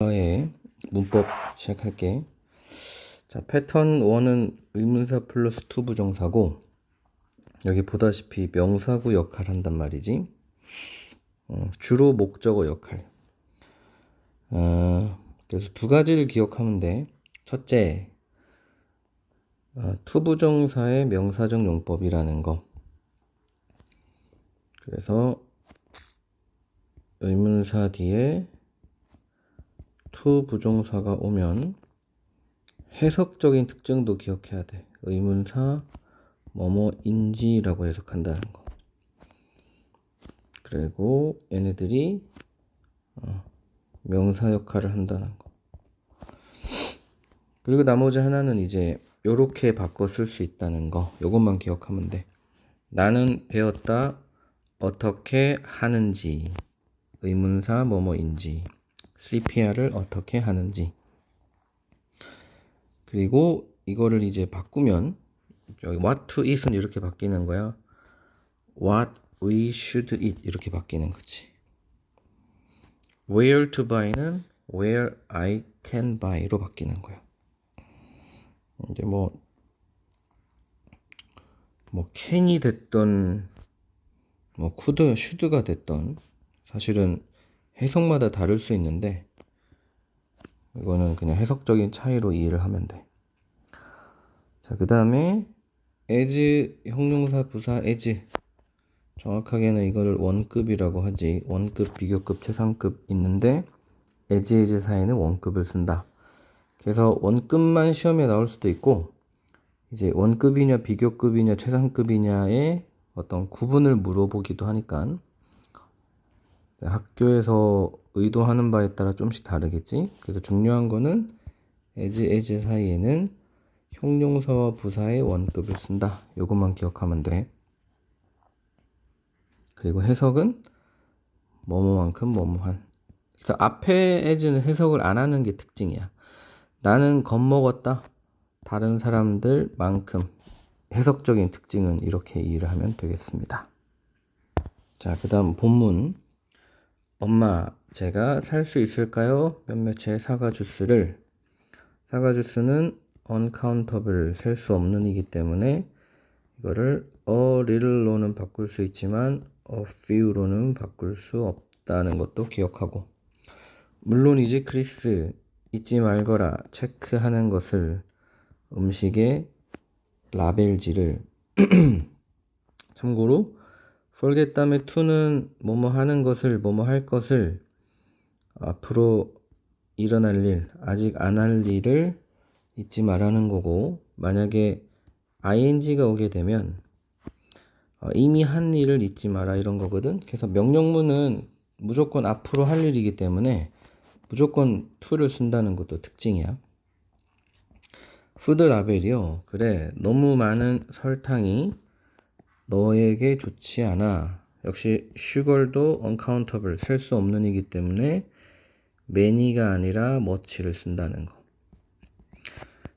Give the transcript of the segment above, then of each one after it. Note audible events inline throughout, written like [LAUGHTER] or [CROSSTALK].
의 문법 시작할게. 자, 패턴 1은 의문사 플러스 투 부정사고, 여기 보다시피 명사구 역할 한단 말이지. 어, 주로 목적어 역할. 어, 그래서 두 가지를 기억하면 돼. 첫째, 어, 투 부정사의 명사적 용법이라는 거. 그래서 의문사 뒤에 투 부정사가 오면 해석적인 특징도 기억해야 돼. 의문사 뭐뭐인지라고 해석한다는 거. 그리고 얘네들이 어, 명사 역할을 한다는 거. 그리고 나머지 하나는 이제 요렇게 바꿔 쓸 수 있다는 거. 요것만 기억하면 돼. 나는 배웠다 어떻게 하는지 의문사 뭐뭐인지 CPR을 어떻게 하는지. 그리고 이거를 이제 바꾸면 여기 what to eat은 이렇게 바뀌는 거야. what we should eat 이렇게 바뀌는 거지. where to buy는 where I can buy로 바뀌는 거야. 이제 뭐, 뭐, 캔이 됐던, 뭐, 쿠드, 슈드가 됐던, 사실은 해석마다 다를 수 있는데, 이거는 그냥 해석적인 차이로 이해를 하면 돼. 자, 그 다음에, as, 형용사, 부사, as. 정확하게는 이거를 원급이라고 하지. 원급, 비교급, 최상급 있는데, as, as 사이는 원급을 쓴다. 그래서 원급만 시험에 나올 수도 있고 이제 원급이냐 비교급이냐 최상급이냐의 어떤 구분을 물어보기도 하니까 학교에서 의도하는 바에 따라 좀씩 다르겠지. 그래서 중요한 거는 as as 사이에는 형용사와 부사의 원급을 쓴다. 요것만 기억하면 돼. 그리고 해석은 뭐뭐만큼 뭐뭐한. 그래서 앞에 as는 해석을 안 하는 게 특징이야. 나는 겁먹었다. 다른 사람들만큼 해석적인 특징은 이렇게 이해를 하면 되겠습니다. 자, 그 다음 본문. 엄마, 제가 살 수 있을까요? 몇몇의 사과 주스를. 사과 주스는 uncountable, 셀수 없는 이기 때문에 이거를 a little로는 바꿀 수 있지만 a few로는 바꿀 수 없다는 것도 기억하고. 물론이지 크리스, 잊지 말거라 체크하는 것을 음식의 라벨지를 [CLEARS THROAT] 참고로 forget 다음에 to는 뭐뭐 하는 것을 뭐뭐 할 것을 앞으로 일어날 일 아직 안 할 일을 잊지 말라는 거고 만약에 ing가 오게 되면 어, 이미 한 일을 잊지 마라 이런 거거든 그래서 명령문은 무조건 앞으로 할 일이기 때문에 무조건 to를 쓴다는 것도 특징이야. 푸드 라벨이요. 그래, 너무 많은 설탕이 너에게 좋지 않아. 역시 슈걸도 uncountable, 셀 수 없는 이기 때문에 many가 아니라 much를 쓴다는 거.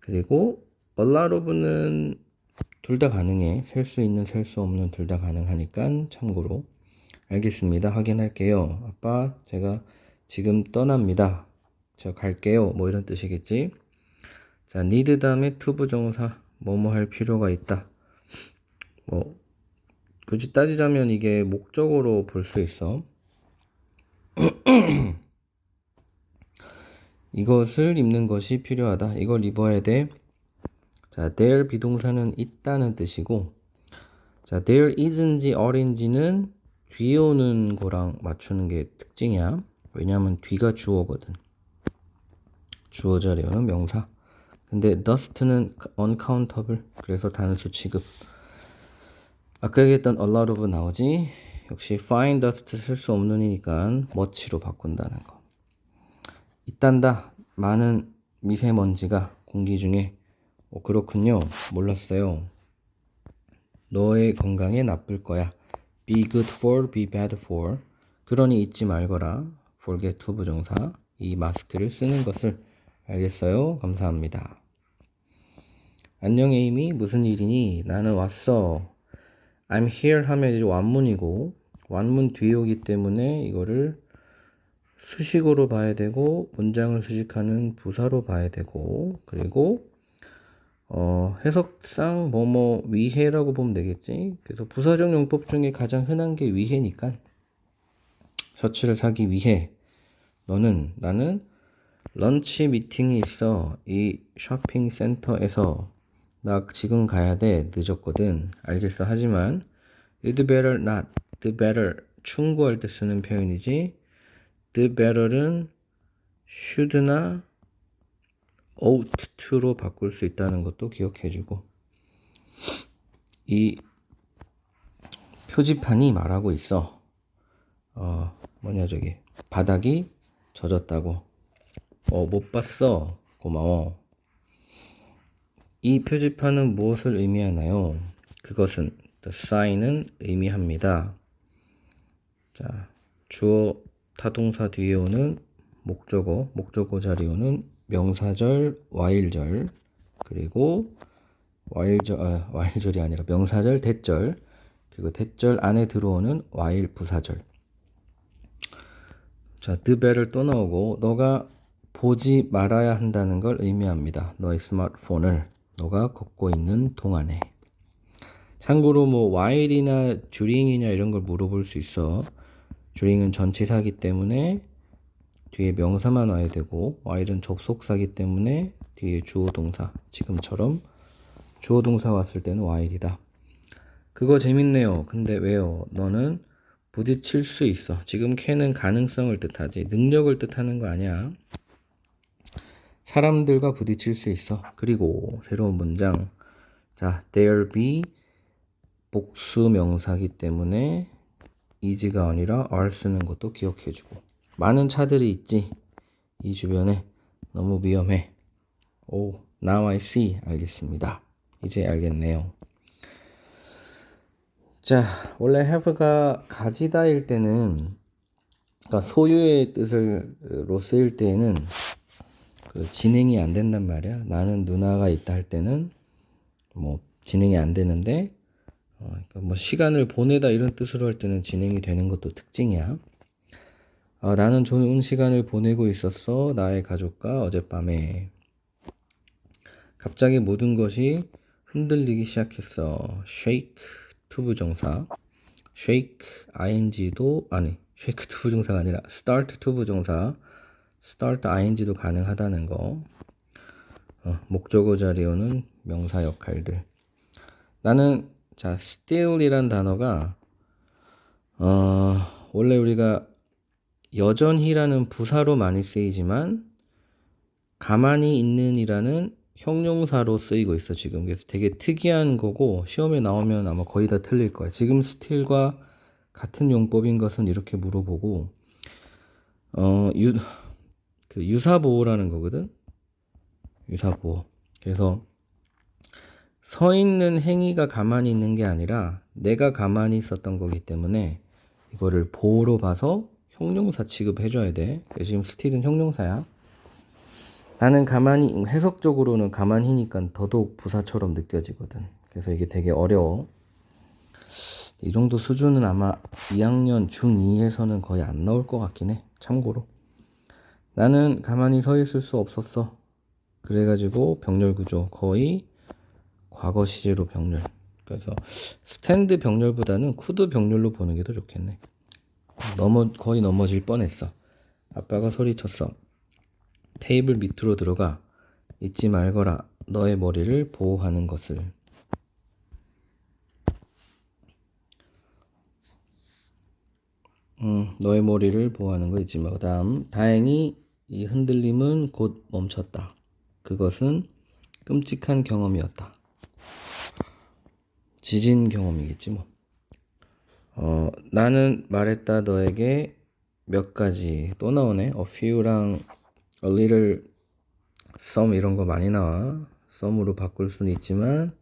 그리고 of는 둘 다 가능해. 셀 수 있는, 셀 수 없는 둘 다 가능하니까 참고로. 알겠습니다. 확인할게요. 아빠, 제가 지금 떠납니다. 저 갈게요. 뭐 이런 뜻이겠지. 자, need 다음에 to 부정사 뭐뭐 할 필요가 있다. 뭐 굳이 따지자면 이게 목적으로 볼 수 있어. [CLEARS THROAT] 이것을 입는 것이 필요하다. 이걸 입어야 돼. 자, there 비동사는 있다는 뜻이고, 자, there isn't 어린지는 뒤에 오는 거랑 맞추는 게 특징이야. 왜냐하면 뒤가 주어거든. 주어 자리어는 명사. 근데 dust는 uncountable. 그래서 단수 취급. 아까 얘기했던 a lot of 나오지. 역시 fine dust 쓸 수 없는 이니까 much로 바꾼다는 거. 있단다. 많은 미세먼지가 공기 중에 어, 그렇군요. 몰랐어요. 너의 건강에 나쁠 거야. Be good for, be bad for. 그러니 잊지 말거라. forget to 부정사. 이 마스크를 쓰는 것을 알겠어요? 감사합니다. 안녕 에이미 무슨 일이니? 나는 왔어. I'm here 하면 이제 완문이고 완문 뒤에 오기 때문에 이거를 수식어로 봐야 되고 문장을 수식하는 부사로 봐야 되고 그리고 어, 해석상 뭐뭐 위해라고 보면 되겠지. 그래서 부사적 용법 중에 가장 흔한 게 위해니까. 셔츠를 사기 위해. 너는 나는 런치 미팅이 있어. 이 쇼핑 센터에서 나 지금 가야 돼. 늦었거든. 알겠어. 하지만 you'd better not. The better. 충고할 때 쓰는 표현이지. The better은 should나 ought to로 바꿀 수 있다는 것도 기억해 주고. 이 표지판이 말하고 있어. 어 뭐냐 저기. 바닥이 젖었다고 어 못 봤어. 고마워 이 표지판은 무엇을 의미하나요? 그것은 the sign은 의미합니다. 자, 주어 타동사 뒤에 오는 목적어, 목적어 자리에 오는 명사절, 와일절, 그리고 와일절, 아, 와일절이 아니라 명사절, 대절, 그리고 대절 안에 들어오는 와일 부사절. 자, better 또 나오고 너가 보지 말아야 한다는 걸 의미합니다. 너의 스마트폰을 너가 걷고 있는 동안에. 참고로 뭐 while이나 during이냐 이런 걸 물어볼 수 있어. during은 전치사기 때문에 뒤에 명사만 와야 되고 while은 접속사기 때문에 뒤에 주어 동사 지금처럼 주어 동사 왔을 때는 while이다. 그거 재밌네요. 근데 왜요? 너는 부딪힐 수 있어. 지금 can은 가능성을 뜻하지 능력을 뜻하는 거 아니야. 사람들과 부딪힐 수 있어. 그리고 새로운 문장. 자, there be 복수 명사기 때문에 is가 아니라 are 쓰는 것도 기억해주고. 많은 차들이 있지. 이 주변에 너무 위험해. 오, now I see. 알겠습니다. 이제 알겠네요. 자, 원래 have가 가지다일 때는 그러니까 소유의 뜻으로 쓰일 때에는 그 진행이 안 된단 말이야. 나는 누나가 있다 할 때는 뭐 진행이 안 되는데 어, 그러니까 뭐 시간을 보내다 이런 뜻으로 할 때는 진행이 되는 것도 특징이야. 어, 나는 좋은 시간을 보내고 있었어. 나의 가족과 어젯밤에. 갑자기 모든 것이 흔들리기 시작했어. shake 투부 정사. shake ing도 아니 shake 투부 정사가 아니라 start 투부 정사. Start ing도 가능하다는 거. 어, 목적어 자리에 오는 명사 역할들. 나는 자 still이란 단어가 어, 원래 우리가 여전히라는 부사로 많이 쓰이지만 가만히 있는이라는 형용사로 쓰이고 있어 지금 그래서 되게 특이한 거고 시험에 나오면 아마 거의 다 틀릴 거야 지금 스틸과 같은 용법인 것은 이렇게 물어보고 어, 유, 그 유사 보호라는 거거든. 유사 보호. 그래서 서 있는 행위가 가만히 있는 게 아니라 내가 가만히 있었던 거기 때문에 이거를 보호로 봐서 형용사 취급해 줘야 돼. 지금 스틸은 형용사야. 나는 가만히 해석적으로는 가만히니까 더더욱 부사처럼 느껴지거든. 그래서 이게 되게 어려워. 이 정도 수준은 아마 2학년 중2에서는 거의 안 나올 것 같긴 해. 참고로. 나는 가만히 서 있을 수 없었어. 그래가지고 병렬 구조 거의 과거 시제로 병렬. 그래서 스탠드 병렬보다는 쿠드 병렬로 보는 게 더 좋겠네. 넘어 거의 넘어질 뻔했어. 아빠가 소리쳤어. 테이블 밑으로 들어가 잊지 말거라. 너의 머리를 보호하는 것을. 음, 너의 머리를 보호하는 거 잊지 마. 그다음 다행히 이 흔들림은 곧 멈췄다. 그것은 끔찍한 경험이었다. 지진 경험이겠지 뭐. 어, 나는 말했다 너에게 몇 가지 또 나오네. a few랑 a little, some 이런 거 많이 나와. some으로 바꿀 수는 있지만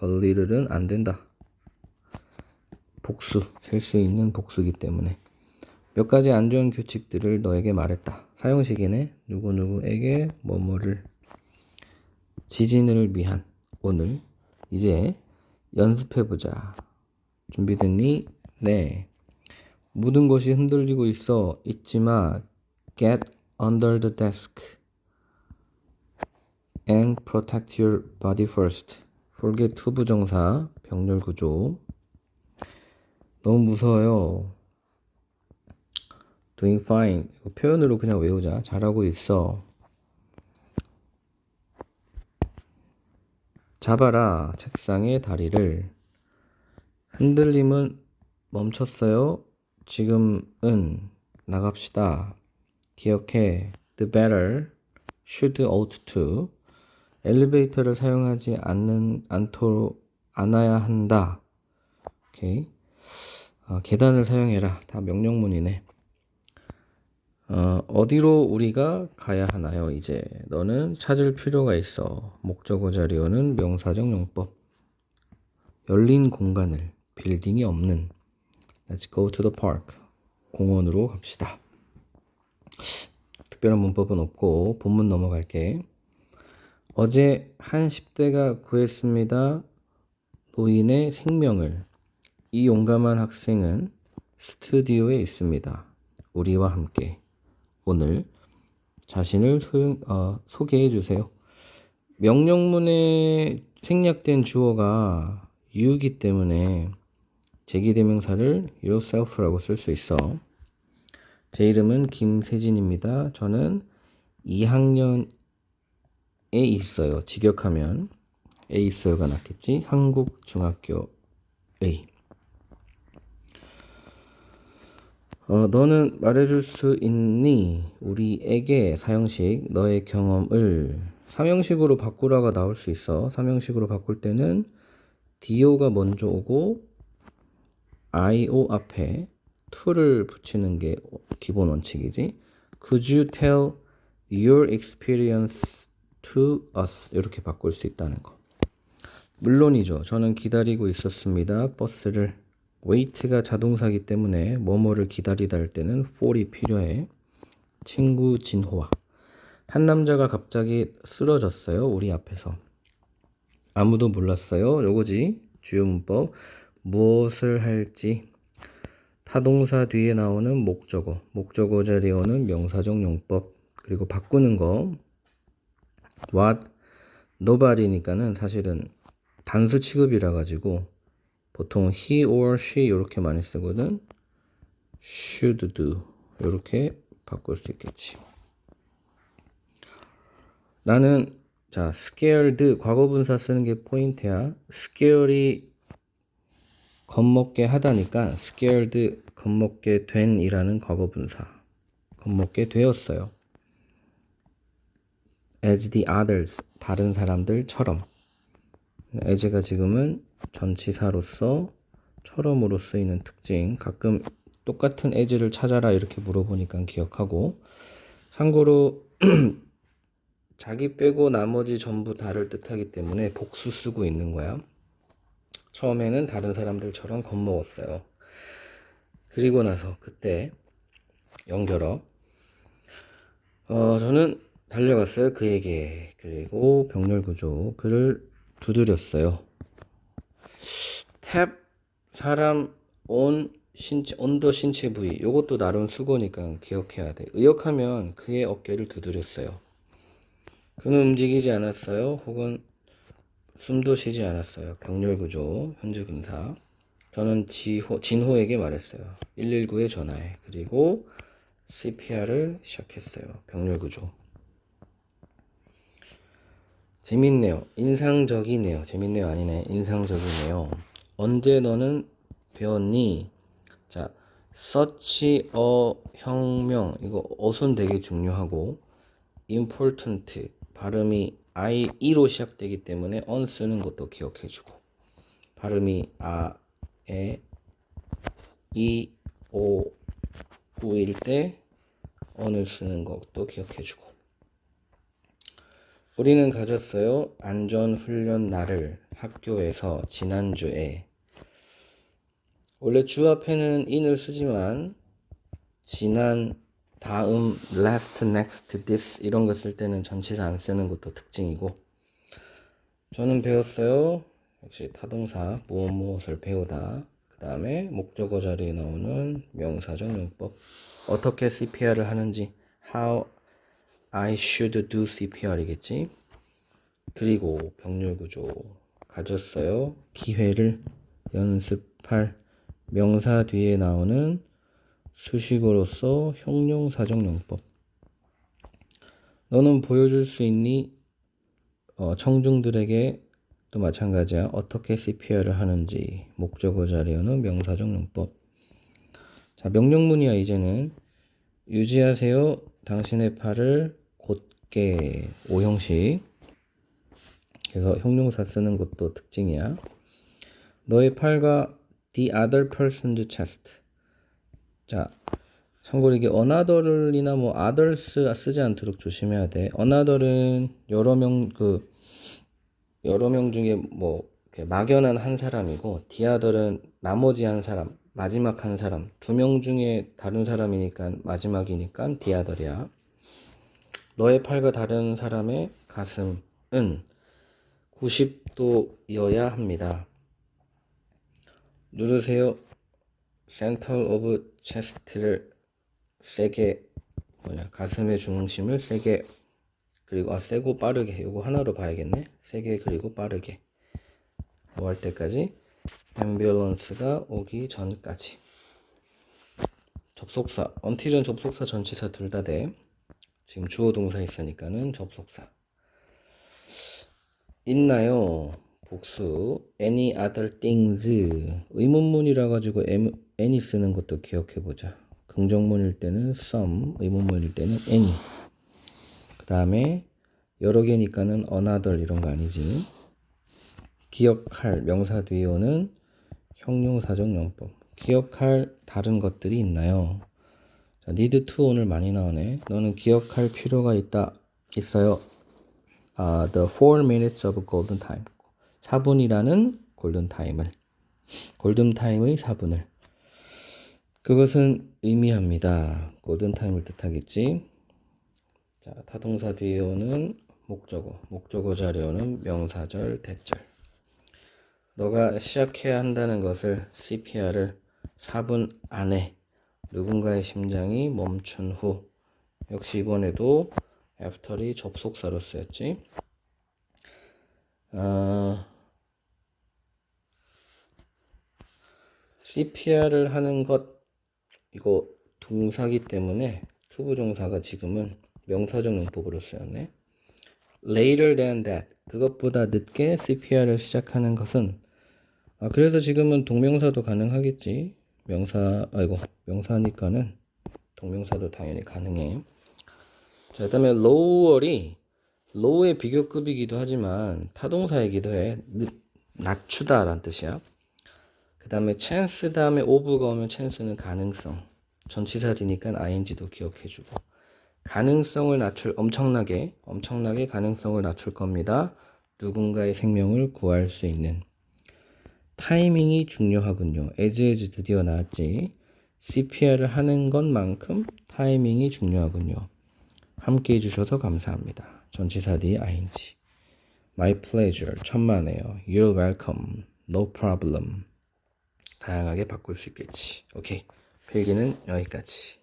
a little은 안 된다. 복수, 셀 수 있는 복수기 때문에. 몇 가지 안 좋은 규칙들을 너에게 말했다. 사용식이네. 누구누구에게 뭐뭐를 지진을 위한 오늘 이제 연습해 보자. 준비됐니? 네. 모든 것이 흔들리고 있어. 잊지 마. Get under the desk and protect your body first. forget to 부정사 병렬 구조. 너무 무서워요. Doing fine. 표현으로 그냥 외우자. 잘하고 있어. 잡아라. 책상의 다리를. 흔들림은 멈췄어요. 지금은 나갑시다. 기억해. The better should ought to 엘리베이터를 사용하지 않는 않도록 않아야 한다. 오케이. 어, 계단을 사용해라. 다 명령문이네. 어, 어디로 우리가 가야 하나요? 이제 너는 찾을 필요가 있어. 목적어 자리어는 명사적 용법. 열린 공간을 빌딩이 없는 Let's go to the park. 공원으로 갑시다. 특별한 문법은 없고 본문 넘어갈게. 어제 한 10대가 구했습니다. 노인의 생명을. 이 용감한 학생은 스튜디오에 있습니다. 우리와 함께. 오늘 자신을 소용, 어, 소개해 주세요. 명령문에 생략된 주어가 you이기 때문에 제기대명사를 yourself라고 쓸 수 있어. 제 이름은 김세진입니다. 저는 2학년에 있어요. 직역하면 에 있어요가 낫겠지. 한국 중학교 A. 어, 너는 말해줄 수 있니? 우리에게 사형식 너의 경험을 삼형식으로 바꾸라가 나올 수 있어. 삼형식으로 바꿀 때는 do가 먼저 오고 io 앞에 to를 붙이는 게 기본 원칙이지. Could you tell your experience to us? 이렇게 바꿀 수 있다는 거. 물론이죠. 저는 기다리고 있었습니다. 버스를. Wait가 자동사기 때문에 뭐뭐를 기다리다 할 때는 for이 필요해. 친구 진호와 한 남자가 갑자기 쓰러졌어요. 우리 앞에서. 아무도 몰랐어요. 요거지. 주요 문법. 무엇을 할지. 타동사 뒤에 나오는 목적어. 목적어 자리에 오는 명사적 용법. 그리고 바꾸는 거. what, nobody니까는 사실은 단수 취급이라 가지고 보통 he or she 이렇게 많이 쓰거든. should do 이렇게 바꿀 수 있겠지. 나는 자 scared 과거분사 쓰는 게 포인트야. scared이 겁먹게 하다니까 scared 겁먹게 된이라는 과거분사. 겁먹게 되었어요. as the others 다른 사람들처럼. as가 지금은 전치사로서 처럼으로 쓰이는 특징. 가끔 똑같은 as를 찾아라 이렇게 물어보니까 기억하고. 참고로 [CLEARS THROAT] 자기 빼고 나머지 전부 다를 뜻하기 때문에 복수 쓰고 있는 거야. 처음에는 다른 사람들처럼 겁먹었어요. 그리고 나서 그때 연결어. 어, 저는 달려갔어요. 그에게. 그리고 병렬 구조. 그를 두드렸어요. 탭, 사람, 온, 신체, 온도 신체 부위. 요것도 나름 수고니까 기억해야 돼. 의역하면 그의 어깨를 두드렸어요. 그는 움직이지 않았어요. 혹은 숨도 쉬지 않았어요. 병렬 구조, 현재 분사. 저는 지호, 진호에게 말했어요. 119에 전화해. 그리고 CPR을 시작했어요. 병렬 구조. 재밌네요. 인상적이네요. 재밌네요. 아니네. 인상적이네요. 언제 너는 배웠니? 자, 서치 어 혁명 이거 어순 되게 중요하고 important 발음이 i e로 시작되기 때문에 on 쓰는 것도 기억해 주고 발음이 아, 에, 이, 오, 우일 때 on을 쓰는 것도 기억해 주고 우리는 가졌어요. 안전훈련 날을 학교에서 지난주에 원래 주 앞에는 in을 쓰지만 지난 다음 last, next, this 이런 거 쓸 때는 전치사 안 쓰는 것도 특징이고 저는 배웠어요. 역시 타동사 무엇 무엇을 배우다. 그 그다음에 목적어 자리에 나오는 명사적 용법. 어떻게 CPR을 하는지 how I should do CPR이겠지. 그리고 병렬 구조 가졌어요. 기회를 연습할 명사 뒤에 나오는 수식어로서 형용사적 용법. 너는 보여줄 수 있니? 어, 청중들에게 또 마찬가지야. 어떻게 CPR을 하는지 목적어 자리에는 명사적 용법. 자, 명령문이야 이제는 유지하세요. 당신의 팔을 곧게 오형식. 그래서 형용사 쓰는 것도 특징이야. 너의 팔과 the other person's chest. 자, 참고로 이게 another이나 뭐 others 쓰지 않도록 조심해야 돼. another은 여러 명 그 여러 명 중에 뭐 이렇게 막연한 한 사람이고 the other은 나머지 한 사람, 마지막 한 사람, 두 명 중에 다른 사람이니까 마지막이니까 the other이야. 너의 팔과 다른 사람의 가슴은 90도여야 합니다. 누르세요. Center of Chest를 세게 뭐냐 가슴의 중심을 세게 그리고 아 세고 빠르게 이거 하나로 봐야겠네. 세게 그리고 빠르게 뭐 할 때까지 ambulance가 오기 전까지 접속사 until은 접속사 전치사 둘 다 돼. 지금 주어 동사 있으니까는 접속사 있나요? 복수 any other things 의문문이라 가지고 any 쓰는 것도 기억해 보자. 긍정문일 때는 some, 의문문일 때는 any. 그 다음에 여러 개니까는 another 이런 거 아니지. 기억할 명사 뒤에 오는 형용사적 용법. 기억할 다른 것들이 있나요? 자, need 오늘 많이 나오네. 너는 기억할 필요가 있다. 있어요. 아, the 4 minutes of golden time. 4분이라는 골든 타임을 골든 타임의 4분을 그것은 의미합니다. 골든 타임을 뜻하겠지. 자, 타동사 뒤에 오는 목적어, 목적어 자리에 오는 명사절, 대절. 너가 시작해야 한다는 것을 CPR을 4분 안에 누군가의 심장이 멈춘 후 역시 이번에도 애프터리 접속사로 쓰였지. 어, CPR을 하는 것 이거 동사기 때문에 투부정사가 지금은 명사적 용법으로 쓰였네. Later than that 그것보다 늦게 CPR을 시작하는 것은 아 그래서 지금은 동명사도 가능하겠지. 명사 아이고 명사니까는 동명사도 당연히 가능해. 자, 그다음에 lower이 low의 비교급이기도 하지만 타동사이기도 해. 늦- 낮추다라는 뜻이야. 그 다음에 chance 다음에 of가 오면 chance는 가능성. 전치사지니까 ing도 기억해주고. 가능성을 낮출, 엄청나게, 엄청나게 가능성을 낮출 겁니다. 누군가의 생명을 구할 수 있는. 타이밍이 중요하군요. as as 드디어 나왔지. CPR을 하는 것만큼 타이밍이 중요하군요. 함께 해주셔서 감사합니다. 전치사 뒤 ing. My pleasure. 천만에요. You're welcome. No problem. 다양하게 바꿀 수 있겠지. 오케이. 필기는 여기까지.